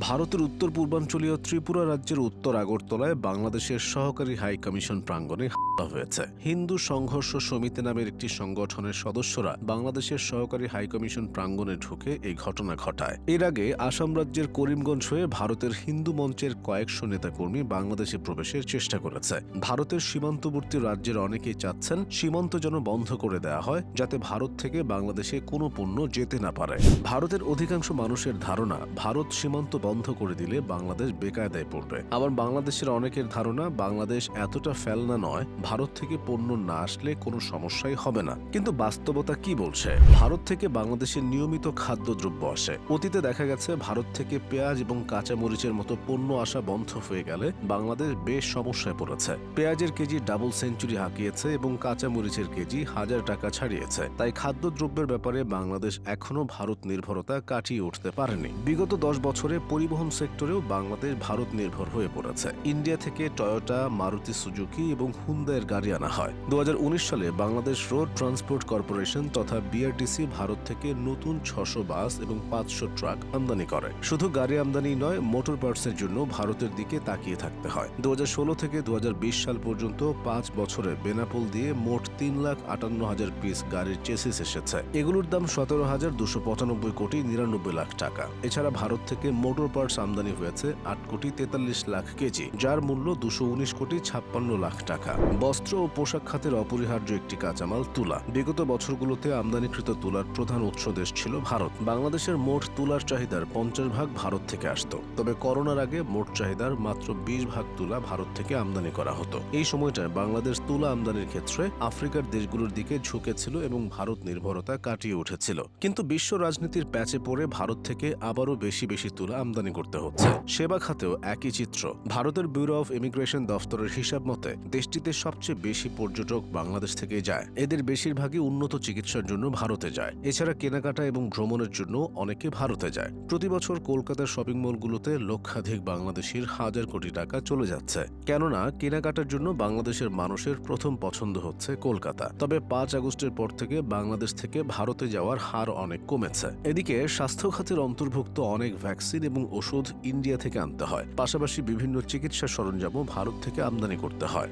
ভারতের উত্তর পূর্বাঞ্চলীয় ত্রিপুরা রাজ্যের উত্তর আগরতলায় বাংলাদেশের সহকারী হাই কমিশন প্রাঙ্গণে হামলা হয়েছে। হিন্দু সংঘর্ষ সমিতি নামের একটি সংগঠনের সদস্যরা বাংলাদেশের সহকারী হাই কমিশন প্রাঙ্গণে ঢুকে এই ঘটনা ঘটায়। এর আগে আসাম রাজ্যের করিমগঞ্জ হয়ে ভারতের হিন্দু মঞ্চের কয়েকশো নেতাকর্মী বাংলাদেশে প্রবেশের চেষ্টা করেছে। ভারতের সীমান্তবর্তী রাজ্যের অনেকেই চাচ্ছেন সীমান্ত যেন বন্ধ করে দেওয়া হয়, যাতে ভারত থেকে বাংলাদেশে কোনো পণ্য যেতে না পারে। ভারতের অধিকাংশ মানুষের ধারণা, ভারত সীমান্ত বন্ধ করে দিলে বাংলাদেশ বেকায়দায় পড়বে। আবার বাংলাদেশের অনেকের ধারণা, বাংলাদেশ এতটা ফেলনা নয় ভারত থেকে পণ্য না আসলে কোনো সমস্যাই হবে না। কিন্তু বাস্তবতা কি বলছে? ভারত থেকে বাংলাদেশে নিয়মিত খাদ্যদ্রব্য আসে। অতীতে দেখা গেছে ভারত থেকে পেঁয়াজ এবং কাঁচামরিচের মতো পণ্য আসা বন্ধ হয়ে গেলে বাংলাদেশ বেশ সমস্যায় পড়েছে। পেঁয়াজের কেজি ডাবল সেঞ্চুরি হাঁকিয়েছে এবং কাঁচামরিচের কেজি হাজার টাকা ছাড়িয়েছে। তাই খাদ্যদ্রব্যের ব্যাপারে বাংলাদেশ এখনও ভারত নির্ভরতা কাটিয়ে উঠতে পারেনি। বিগত দশ বছরে পরিবহন সেক্টরেও বাংলাদেশ ভারত নির্ভর হয়ে পড়েছে। ইন্ডিয়া থেকে টয়োটা, মারুতি সুজুকি এবং হুন্দায়ের গাড়ি আনা হয়। দু হাজার উনিশ সালে বাংলাদেশ রোড ট্রান্সপোর্ট কর্পোরেশন তথা বিআরটিসি ভারত থেকে নতুন ছশো বাস এবং পাঁচশো ট্রাক আমদানি করে। শুধু গাড়ি আমদানি নয়, মোটর পার্টসের জন্য ভারতের দিকে তাকিয়ে থাকতে হয়। দুহাজার ষোলো থেকে দুহাজার বিশ সাল পর্যন্ত পাঁচ বছরে বেনাপোল দিয়ে মোট তিন লাখ আটান্ন হাজার পিস গাড়ির চেসিস এসেছে। এগুলোর দাম সতেরো হাজার দুশো পঁচানব্বই কোটি নিরানব্বই লাখ টাকা। এছাড়া ভারত থেকে মোটর পার্টস আমদানি হয়েছে আট কোটি তেতাল্লিশ লাখ কেজি, যার মূল্য দুশো উনিশ কোটি ছাপ্পান্ন লাখ টাকা। বস্ত্র ও পোশাক খাতের অপরিহার্য একটি কাঁচামাল তুলা। বিগত বছরগুলোতে আমদানিকৃত তুলার প্রধান উৎস দেশ ছিল ভারত। বাংলাদেশের মোট তুলার চাহিদার পঞ্চাশ ভাগ ভারত থেকে আসতো। তবে করোনার আগে মোট চাহিদার মাত্র বিশ ভাগ তুলা ভারত থেকে আমদানি করা হতো। এই সময়টায় বাংলাদেশ তুলা আমদানির ক্ষেত্রে আফ্রিকার দেশগুলোর দিকে ঝুঁকেছিল এবং ভারত নির্ভরতা কাটিয়ে উঠেছিল। কিন্তু বিশ্ব রাজনীতির প্যাচে পড়ে ভারত থেকে আবারও বেশি বেশি তুলা আমদানি করতে হচ্ছে। সেবা খাতেও একই চিত্র। ভারতের ব্যুরো অফ ইমিগ্রেশন দফতরের হিসাব মতে, দেশটিতে সবচেয়ে বেশি পর্যটক বাংলাদেশ থেকে যায়। এদের বেশিরভাগই উন্নত চিকিৎসার জন্য ভারতে যায়। এছাড়া কেনাকাটা এবং ভ্রমণের জন্য অনেকে ভারতে যায়। প্রতি বছর কলকাতার শপিং মলগুলোতে লক্ষাধিক বাংলাদেশির হাজার কোটি টাকা চলে যাচ্ছে। কেননা, কেনাকাটার জন্য বাংলাদেশের মানুষের প্রথম পছন্দ হচ্ছে কলকাতা। তবে পাঁচ আগস্টের পর থেকে বাংলাদেশ থেকে ভারতে যাওয়ার হার অনেক কমেছে। এদিকে স্বাস্থ্য খাতের অন্তর্ভুক্ত অনেক ভ্যাকসিন এবং ওষুধ ইন্ডিয়া থেকে আনতে হয়। পাশাপাশি বিভিন্ন চিকিৎসা সরঞ্জামও ভারত থেকে আমদানি করতে হয়।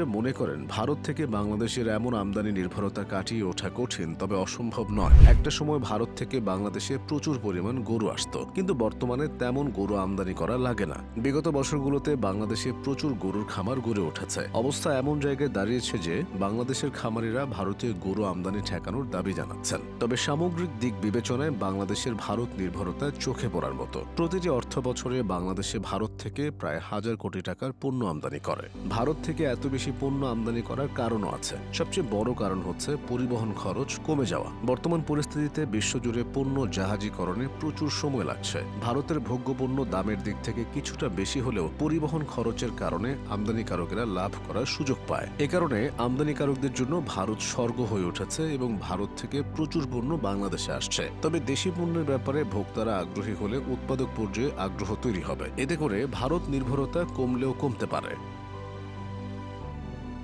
অর্থনীতিবিদরা মনে করেন, ভারত থেকে বাংলাদেশের এমন আমদানি নির্ভরতা কাটিয়ে ওঠা কঠিন, তবে অসম্ভব নয়। একটা সময় ভারত থেকে বাংলাদেশে প্রচুর পরিমাণ গরু আসতো, কিন্তু বর্তমানে তেমন গরু আমদানি করা লাগে না। বিগত বছরগুলোতে বাংলাদেশে প্রচুর গরুর খামার গড়ে উঠেছে। অবস্থা এমন জায়গায় দাঁড়িয়েছে যে, বাংলাদেশের খামারিরা ভারতীয় গরু আমদানি ঠেকানোর দাবি জানাচ্ছেন। তবে সামগ্রিক দিক বিবেচনায় বাংলাদেশের ভারত নির্ভরতা চোখে পড়ার মতো। প্রতিটি অর্থ বছরে বাংলাদেশে ভারত থেকে প্রায় হাজার কোটি টাকার পণ্য আমদানি করে। ভারত থেকে এত বেশি পণ্য আমদানি করার কারণও আছে। সবচেয়ে বড় কারণ হচ্ছে পরিবহন খরচ কমে যাওয়া। বর্তমান পরিস্থিতিতে বিশ্বজুড়ে পণ্য জাহাজীকরণে প্রচুর সময় লাগছে। ভারতের ভোগ্যপণ্য দামের দিক থেকে কিছুটা বেশি হলেও পরিবহন খরচের কারণে আমদানিকারকেরা লাভ করার সুযোগ পায়। এ কারণে আমদানিকারকদের জন্য ভারত স্বর্গ হয়ে উঠেছে এবং ভারত থেকে প্রচুর পণ্য বাংলাদেশে আসছে। তবে দেশি পণ্যের ব্যাপারে ভোক্তারা আগ্রহী হলে উৎপাদক পর্যায়ে আগ্রহ তৈরি হবে। এতে করে ভারত নির্ভরতা কমলেও কমতে পারে।